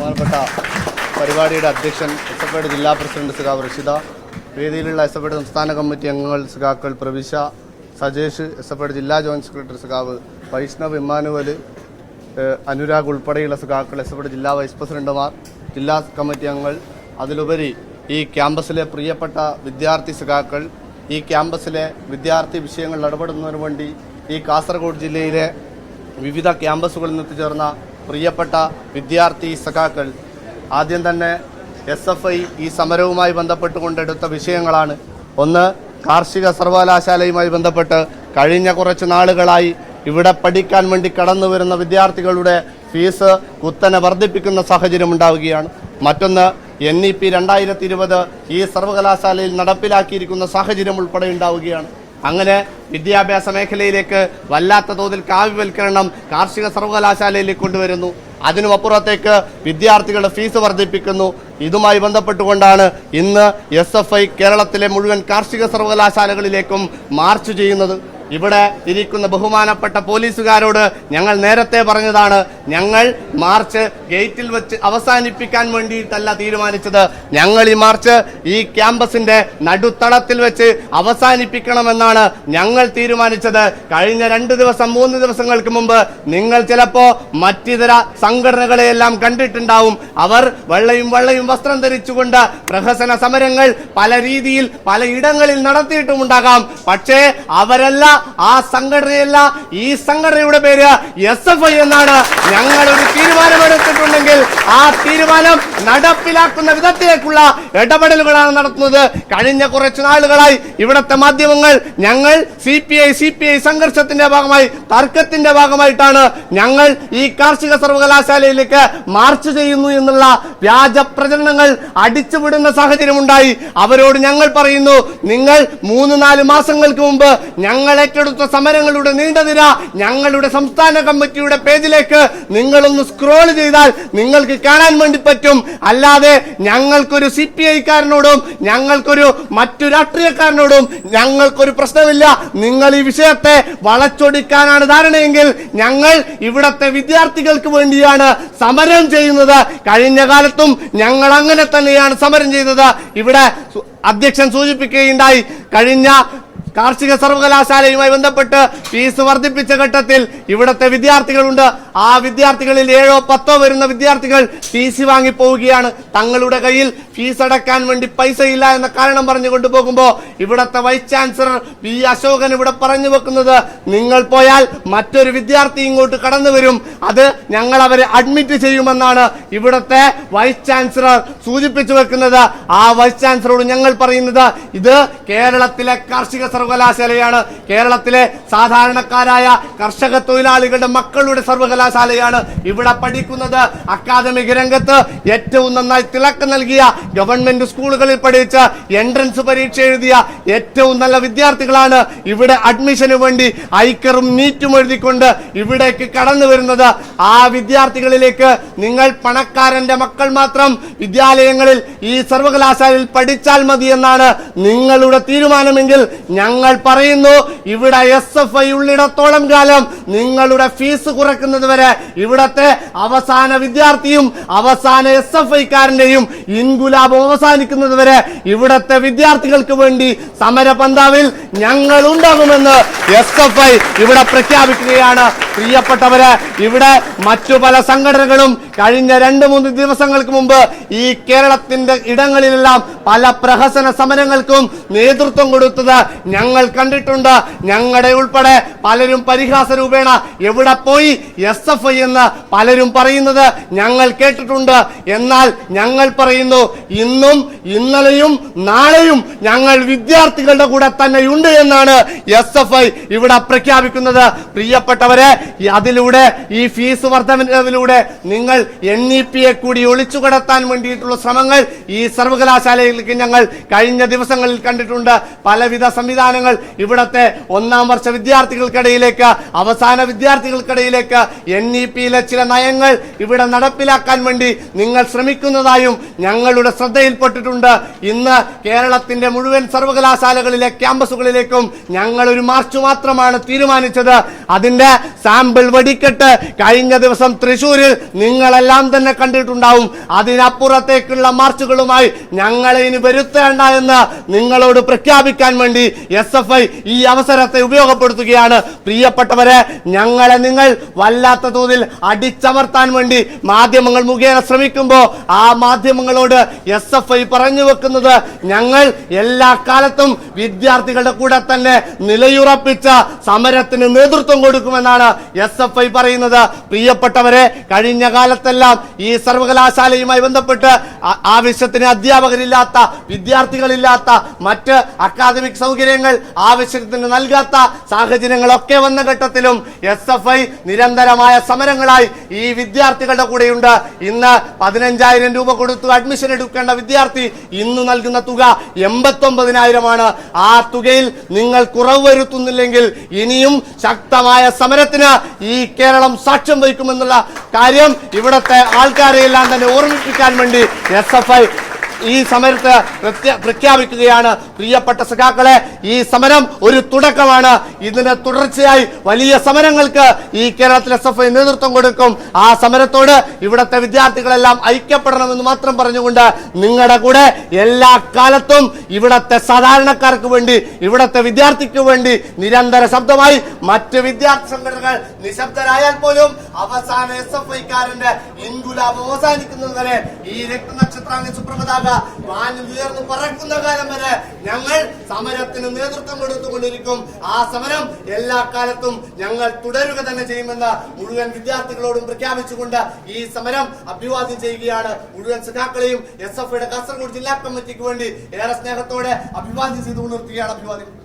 ബഹുമാനപ്പെട്ട പരിപാടിയുടെ അധ്യക്ഷൻ എസ് ജില്ലാ പ്രസിഡന്റ് സുഖാവ് റഷിദ വേദിയിലുള്ള എസ് സംസ്ഥാന കമ്മിറ്റി അംഗങ്ങൾ സുഖാക്കൾ പ്രവിശ സജേഷ് എസ് ജില്ലാ ജോയിന്റ് സെക്രട്ടറി സുഖാവ് വൈഷ്ണവ് ഇമ്മാനുവൽ അനുരാഗ് ഉൾപ്പെടെയുള്ള സുഖാക്കൾ എസ് ജില്ലാ വൈസ് പ്രസിഡന്റുമാർ ജില്ലാ കമ്മിറ്റി അംഗങ്ങൾ അതിലുപരി ഈ ക്യാമ്പസിലെ പ്രിയപ്പെട്ട വിദ്യാർത്ഥി സുഖാക്കൾ ഈ ക്യാമ്പസിലെ വിദ്യാർത്ഥി വിഷയങ്ങളിൽ ഇടപെടുന്നതിനു വേണ്ടി ഈ കാസർഗോഡ് ജില്ലയിലെ വിവിധ ക്യാമ്പസുകളിൽ നിന്ന് എത്തിച്ചേർന്ന പ്രിയപ്പെട്ട വിദ്യാർത്ഥി സഖാക്കൾ ആദ്യം തന്നെ എസ് എഫ് ഐ ഈ സമരവുമായി ബന്ധപ്പെട്ടുകൊണ്ടെടുത്ത വിഷയങ്ങളാണ്. ഒന്ന് കാർഷിക സർവകലാശാലയുമായി ബന്ധപ്പെട്ട് കഴിഞ്ഞ കുറച്ച് നാളുകളായി ഇവിടെ പഠിക്കാൻ വേണ്ടി കടന്നു വരുന്ന വിദ്യാർത്ഥികളുടെ ഫീസ് കുത്തനെ വർദ്ധിപ്പിക്കുന്ന സാഹചര്യം ഉണ്ടാവുകയാണ്. മറ്റൊന്ന് എൻ ഇ പി രണ്ടായിരത്തി ഇരുപത് ഈ സർവകലാശാലയിൽ നടപ്പിലാക്കിയിരിക്കുന്ന സാഹചര്യം ഉൾപ്പെടെ ഉണ്ടാവുകയാണ്. അങ്ങനെ വിദ്യാഭ്യാസ മേഖലയിലേക്ക് വല്ലാത്ത തോതിൽ കാവ്യവൽക്കരണം കാർഷിക സർവകലാശാലയിലേക്ക് കൊണ്ടുവരുന്നു. അതിനുമപ്പുറത്തേക്ക് വിദ്യാർത്ഥികളുടെ ഫീസ് വർദ്ധിപ്പിക്കുന്നു. ഇതുമായി ബന്ധപ്പെട്ടുകൊണ്ടാണ് ഇന്ന് എസ് കേരളത്തിലെ മുഴുവൻ കാർഷിക സർവകലാശാലകളിലേക്കും മാർച്ച് ചെയ്യുന്നത്. ഇവിടെ ഇരിക്കുന്ന ബഹുമാനപ്പെട്ട പോലീസുകാരോട് ഞങ്ങൾ നേരത്തെ പറഞ്ഞതാണ് ഞങ്ങൾ മാർച്ച് ഗേറ്റിൽ വെച്ച് അവസാനിപ്പിക്കാൻ വേണ്ടിയിട്ടല്ല തീരുമാനിച്ചത്. ഞങ്ങൾ ഈ മാർച്ച് ഈ ക്യാമ്പസിന്റെ നടുത്തളത്തിൽ വെച്ച് അവസാനിപ്പിക്കണമെന്നാണ് ഞങ്ങൾ തീരുമാനിച്ചത്. കഴിഞ്ഞ രണ്ട് ദിവസം മൂന്ന് ദിവസങ്ങൾക്ക് മുമ്പ് നിങ്ങൾ ചിലപ്പോ മറ്റിതര സംഘടനകളെയെല്ലാം കണ്ടിട്ടുണ്ടാവും. അവർ വെള്ളയും വെള്ളയും വസ്ത്രം ധരിച്ചുകൊണ്ട് പ്രഹസന സമരങ്ങൾ പല രീതിയിൽ പല ഇടങ്ങളിൽ നടത്തിയിട്ടുമുണ്ടാകാം. പക്ഷേ അവരല്ല ആ സംഘടനയല്ല. ഈ സംഘടനയുടെ പേര് എസ് എഫ് ഐ എന്നാണ്. ഞങ്ങൾ ഒരു തീരുമാനമെടുത്തിട്ടുണ്ടെങ്കിൽ ആ തീരുമാനം നടപ്പിലാക്കുന്ന വിധത്തിലേക്കുള്ള ഇടപെടലുകളാണ് നടത്തുന്നത്. കഴിഞ്ഞ കുറച്ച് നാളുകളായി ഇവിടുത്തെ മാധ്യമങ്ങൾ ഞങ്ങൾ C P I C P I സംഘർഷത്തിന്റെ ഭാഗമായി തർക്കത്തിന്റെ ഭാഗമായിട്ടാണ് ഞങ്ങൾ ഈ കാർഷിക സർവകലാശാലയിലേക്ക് മാർച്ച് ചെയ്യുന്നു എന്നുള്ള വ്യാജ പ്രചരണങ്ങൾ അടിച്ചുവിടുന്ന സാഹചര്യമുണ്ടായി. അവരോട് ഞങ്ങൾ പറയുന്നു നിങ്ങൾ മൂന്ന് നാല് മാസങ്ങൾക്ക് മുമ്പ് ഞങ്ങൾ ഏറ്റെടുത്ത സമരങ്ങളുടെ നീണ്ടതിര ഞങ്ങളുടെ സംസ്ഥാന കമ്മിറ്റിയുടെ പേജിലേക്ക് നിങ്ങളൊന്ന് സ്ക്രോൾ ചെയ്താൽ നിങ്ങൾക്ക് കാണാൻ വേണ്ടി പറ്റും. അല്ലാതെ ഞങ്ങൾക്കൊരു സി പി ഐക്കാരനോടും ഞങ്ങൾക്കൊരു മറ്റു രാഷ്ട്രീയക്കാരനോടും ഞങ്ങൾക്കൊരു പ്രശ്നമില്ല. നിങ്ങൾ ഈ വിഷയത്തെ വളച്ചൊടിക്കാനാണ് ധാരണയെങ്കിൽ ഞങ്ങൾ ഇവിടത്തെ വിദ്യാർത്ഥികൾക്ക് വേണ്ടിയാണ് സമരം ചെയ്യുന്നത്. കഴിഞ്ഞ കാലത്തും ഞങ്ങൾ അങ്ങനെ തന്നെയാണ് സമരം ചെയ്തത്. ഇവിടെ അധ്യക്ഷൻ സൂചിപ്പിക്കുകയുണ്ടായി. കഴിഞ്ഞ കാർഷിക സർവകലാശാലയുമായി ബന്ധപ്പെട്ട് ഫീസ് വർദ്ധിപ്പിച്ച ഘട്ടത്തിൽ ഇവിടുത്തെ വിദ്യാർത്ഥികളുണ്ട്. ആ വിദ്യാർത്ഥികളിൽ ഏഴോ പത്തോ വരുന്ന വിദ്യാർത്ഥികൾ ടി സി വാങ്ങി പോവുകയാണ്. തങ്ങളുടെ കയ്യിൽ ഫീസ് അടക്കാൻ വേണ്ടി പൈസ ഇല്ല എന്ന കാരണം പറഞ്ഞു കൊണ്ടുപോകുമ്പോൾ ഇവിടത്തെ വൈസ് ചാൻസലർ വി അശോകൻ ഇവിടെ പറഞ്ഞു വെക്കുന്നത് നിങ്ങൾ പോയാൽ മറ്റൊരു വിദ്യാർത്ഥി ഇങ്ങോട്ട് കടന്നു വരും. അത് ഞങ്ങൾ അവരെ അഡ്മിറ്റ് ചെയ്യുമെന്നാണ് ഇവിടത്തെ വൈസ് ചാൻസലർ സൂചിപ്പിച്ചു വെക്കുന്നത്. ആ വൈസ് ചാൻസലറോട് ഞങ്ങൾ പറയുന്നത് ഇത് കേരളത്തിലെ കാർഷിക സർവകലാശാലയാണ്. കേരളത്തിലെ സാധാരണക്കാരായ കർഷക തൊഴിലാളികളുടെ മക്കളുടെ സർവകലാശാലയാണ് ഇവിടെ പഠിക്കുന്നത്. അക്കാദമിക രംഗത്ത് ഏറ്റവും നന്നായി തിളക്കം നൽകിയ ഗവൺമെന്റ് സ്കൂളുകളിൽ പഠിച്ച എൻട്രൻസ് പരീക്ഷ എഴുതിയ ഏറ്റവും നല്ല വിദ്യാർത്ഥികളാണ് ഇവിടെ അഡ്മിഷന് വേണ്ടി ഐക്കറും നീറ്റും എഴുതിക്കൊണ്ട് ഇവിടേക്ക് കടന്നു വരുന്നത്. ആ വിദ്യാർത്ഥികളിലേക്ക് നിങ്ങൾ പണക്കാരന്റെ മക്കൾ മാത്രം വിദ്യാലയങ്ങളിൽ ഈ സർവകലാശാലയിൽ പഠിച്ചാൽ മതി എന്നാണ് നിങ്ങളുടെ തീരുമാനമെങ്കിൽ ഞങ്ങൾ പറയുന്നു ഇവിടെ എസ് എഫ് ഐ ഉള്ളിടത്തോളം കാലം നിങ്ങളുടെ ഫീസ് കുറക്കുന്നത് വരെ ഇവിടത്തെ അവസാന വിദ്യാർത്ഥിയും അവസാന എസ് എഫ് ഐക്കാരന്റെയും ഇൻഗുലാബും അവസാനിക്കുന്നത് വരെ ഇവിടത്തെ വിദ്യാർത്ഥികൾക്ക് വേണ്ടി സമരപന്താവിൽ ഞങ്ങൾ ഉണ്ടാകുമെന്ന് എസ് എഫ് ഐ ഇവിടെ പ്രഖ്യാപിക്കുകയാണ്. പ്രിയപ്പെട്ടവര് ഇവിടെ മറ്റു പല സംഘടനകളും കഴിഞ്ഞ രണ്ട് മൂന്ന് ദിവസങ്ങൾക്ക് മുമ്പ് ഈ കേരളത്തിന്റെ ഇടങ്ങളിലെല്ലാം പല പ്രഹസന സമരങ്ങൾക്കും നേതൃത്വം കൊടുത്തത് ഞങ്ങൾ കണ്ടിട്ടുണ്ട്. ഞങ്ങളുടെ ഉൾപ്പെടെ പലരും പരിഹാസ രൂപേണ എവിടെ പോയി? എസ് എഫ് ഐ എന്ന് പലരും പറയുന്നത് ഞങ്ങൾ കേട്ടിട്ടുണ്ട്. എന്നാൽ ഞങ്ങൾ പറയുന്നു ഇന്നും ഇന്നലെയും നാളെയും ഞങ്ങൾ വിദ്യാർത്ഥികളുടെ കൂടെ തന്നെയുണ്ട് എന്നാണ് എസ് എഫ് ഐ ഇവിടെ പ്രഖ്യാപിക്കുന്നത്. പ്രിയപ്പെട്ടവരെ അതിലൂടെ ഈ ഫീസ് വർധനവിലൂടെ നിങ്ങൾ എൻ ഇ പിയെ കൂടി ഒളിച്ചു കടത്താൻ വേണ്ടിയിട്ടുള്ള ശ്രമങ്ങൾ ഈ സർവകലാശാലയിലേക്ക് ഞങ്ങൾ കഴിഞ്ഞ ദിവസങ്ങളിൽ കണ്ടിട്ടുണ്ട്. പലവിധ സംവിധാനങ്ങൾ ഇവിടത്തെ ഒന്നാം വർഷ വിദ്യാർത്ഥികൾക്കിടയിലേക്ക് അവസാന വിദ്യാർത്ഥികൾക്കിടയിലേക്ക് എൻ ഇ പിയിലെ ചില നയങ്ങൾ ഇവിടെ നടപ്പിലാക്കാൻ വേണ്ടി നിങ്ങൾ ശ്രമിക്കുന്നതായും ഞങ്ങളുടെ ശ്രദ്ധയിൽപ്പെട്ടിട്ടുണ്ട്. ഇന്ന് കേരളത്തിന്റെ മുഴുവൻ സർവകലാശാലകളിലെ ക്യാമ്പസുകളിലേക്കും ഞങ്ങൾ ഒരു മാർച്ച് മാത്രമാണ് തീരുമാനിച്ചത്. അതിന്റെ സാമ്പിൾ വെടിക്കെട്ട് കഴിഞ്ഞ ദിവസം തൃശൂരിൽ നിങ്ങളെല്ലാം തന്നെ കണ്ടിട്ടുണ്ടാവും. അതിനപ്പുറത്തേക്കുള്ള മാർച്ചുകളുമായി ഞങ്ങളെ ഇനി വരുത്തേണ്ട എന്ന് നിങ്ങളോട് പ്രഖ്യാപിക്കാൻ വേണ്ടി എസ് എഫ് ഐ ഈ അവസരത്തെ ഉപയോഗപ്പെടുത്തുകയാണ്. പ്രിയപ്പെട്ടവരെ ഞങ്ങളെ നിങ്ങൾ വല്ലാത്ത തോതിൽ അടിച്ചമർത്താൻ വേണ്ടി മാധ്യമങ്ങൾ മുഖേന ശ്രമിക്കുമ്പോൾ ആ മാധ്യമങ്ങളോട് എസ് എഫ് ഐ പറഞ്ഞു വെക്കുന്നത് ഞങ്ങൾ എല്ലാ കാലത്തും വിദ്യാർത്ഥികളുടെ കൂടെ തന്നെ നിലയുറപ്പിച്ച സമരത്തിന് നേതൃത്വം കൊടുക്കുമെന്നാണ് എസ് എഫ് ഐ പറയുന്നത്. പ്രിയപ്പെട്ടവരെ കഴിഞ്ഞ കാലത്തെല്ലാം ഈ സർവകലാശാലയുമായി ബന്ധപ്പെട്ട് ആവശ്യത്തിന് അധ്യാപകരില്ലാത്ത വിദ്യാർത്ഥികളില്ലാത്ത മറ്റ് അക്കാദമിക് സൗകര്യങ്ങൾ ആവശ്യത്തിന് നൽകാത്ത സാഹചര്യങ്ങളൊക്കെ വന്ന ഘട്ടത്തിലും എസ് എഫ് ഐ നിരന്തരമായ സമരങ്ങളായി ഈ വിദ്യാർത്ഥികളുടെ കൂടെയുണ്ട്. ഇന്ന് പതിനഞ്ചായിരം രൂപ കൊടുത്തു അഡ്മിഷൻ എടുക്കേണ്ട വിദ്യാർത്ഥി ഇന്ന് നൽകുന്ന തുക എൺപത്തി ഒമ്പതിനായിരമാണ് ആ തുകയിൽ നിങ്ങൾ കുറവ് വരുത്തുന്നില്ലെങ്കിൽ ഇനിയും ശക്തമായ സമരത്തിന് ഈ കേരളം സാക്ഷ്യം വഹിക്കുമെന്നുള്ള കാര്യം ഇവിടുത്തെ ആൾക്കാരെല്ലാം തന്നെ ഓർമ്മിപ്പിക്കാൻ വേണ്ടി എസ് ഈ സമരത്ത് പ്രഖ്യാപിക്കുകയാണ് പ്രിയപ്പെട്ട സഖാക്കളെ. ഈ സമരം ഒരു തുടക്കമാണ്. ഇതിന് തുടർച്ചയായി വലിയ സമരങ്ങൾക്ക് ഈ കേരളത്തിൽ എസ് എഫ് ഐ നേതൃത്വം കൊടുക്കും. ആ സമരത്തോട് ഇവിടുത്തെ വിദ്യാർത്ഥികളെല്ലാം ഐക്യപ്പെടണമെന്ന് മാത്രം പറഞ്ഞുകൊണ്ട് നിങ്ങളുടെ കൂടെ എല്ലാ കാലത്തും ഇവിടത്തെ സാധാരണക്കാർക്ക് വേണ്ടി ഇവിടത്തെ വിദ്യാർത്ഥിക്ക് വേണ്ടി നിരന്തര ശബ്ദമായി മറ്റ് വിദ്യാർത്ഥി സംഘടനകൾ നിശബ്ദരായാൽ പോലും അവസാന എസ് എഫ് ഐക്കാരന്റെ ഇൻകുലാബ് അവസാനിക്കുന്നത് വരെ ഈ രക്തനക്ഷത്രാംഗ സുപ്രഭതാക വാനിൽ ഉയർന്നു പറക്കുന്ന കാലം വരെ ഞങ്ങൾ സമരത്തിന് നേതൃത്വം കൊടുത്തുകൊണ്ടിരിക്കും. ആ സമരം എല്ലാ കാലത്തും ഞങ്ങൾ തുടരുക തന്നെ ചെയ്യുമെന്ന് മുഴുവൻ വിദ്യാർത്ഥികളോടും പ്രഖ്യാപിച്ചുകൊണ്ട് ഈ സമരം അഭിവാദ്യം ചെയ്യുകയാണ് മുഴുവൻ സഖാക്കളെയും എസ് എഫ് കാസർഗോഡ് ജില്ലാ കമ്മിറ്റിക്ക് വേണ്ടി ഏറെ സ്നേഹത്തോടെ അഭിവാദ്യം ചെയ്തുകൊണ്ട് നിർത്തുകയാണ് അഭിവാദ്യം.